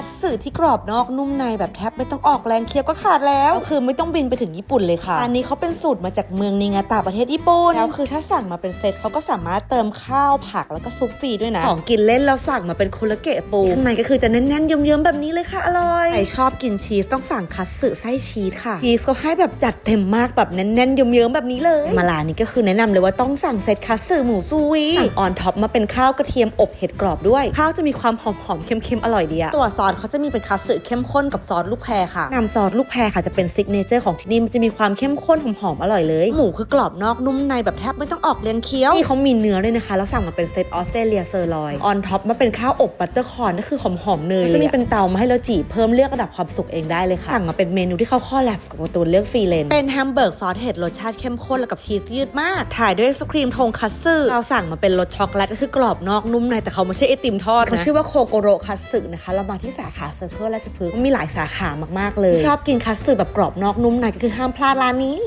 คัตสึที่กรอบนอกนุ่มในแบบแทบไม่ต้องออกแรงเคี้ยวก็ขาดแล้วก็คือไม่ต้องบินไปถึงญี่ปุ่นเลยค่ะ อันนี้เขาเป็นสูตรมาจากเมืองนิงาตาประเทศญี่ปุ่นแล้วคือถ้าสั่งมาเป็นเซตเขาก็สามารถเติมข้าวผักแล้วก็ซุปฟรีด้วยนะของกินเล่นเราสั่งมาเป็นคุระเกะปูข้างในก็คือจะแน่นๆเยิ้มๆแบบนี้เลยค่ะอร่อยใครชอบกินชีสต้องสั่งคัตสึไส้ชีสค่ะชีสเขาให้แบบจัดเต็มมากแบบแน่นๆเยิ้มๆแบบนี้เลย มาลานนี้ก็คือแนะนำเลยว่าต้องสั่งเซตคัตสึหมูซูวีสั่งออนท็อปมาเป็นข้าวกระเทียมอบเห็ดกรอบด้วยข้าวจะมีความหอมๆเค็มๆอร่อยดีอะตัวซอสเขาจะมีเป็นคัตสึเข้มข้นกับซอสลูกแพรค่ะนำซอสลูกแพรค่ะจะเป็นซิกเนเจอร์ของที่นี่มันจะมีความเข้มข้นหอมๆอร่อยเลยหมูคือกรอบนอกนุ่มในแบบแทบไม่ต้องออกเลียงเคี้ยวนี่เขามีเนื้อด้วยนะคะแล้วสั่งมาเป็นเซตออสเตรเลียเซอร์ลอยออนท็อปมาเป็นข้าวอบบัตเตอร์คอร์นนั่นคือหอมๆเนยจะมีเป็นเตามาให้เราจีบเพิ่มเลือกระดับความสุกเองได้เลยค่ะสั่งมาเป็นเมนูที่เข้าข้อแลบกับการ์ตูนเรื่องฟรีเลนเป็นแฮมเบอร์กซอสเห็ดรสชาติเข้มข้นแล้วกับชีสยืดมาก ถ่ายด้วยไอศครีมทงคัตสึเราสั่งมาเป็นรสช็อกโกแลตก็คือกรอบนอกนุ่มในแต่เขาไม่ใช่ไอติมทอดนะเขาชื่อว่าโคโกโรคัตสึนะคะเรามาที่สาขาเซอร์เคิลราชพฤกษ์มีหลายสาขามากๆเลย ชอบกินคัตสึแบบกรอบนอกนุ่มในก็คือห้ามพลาดร้านนี้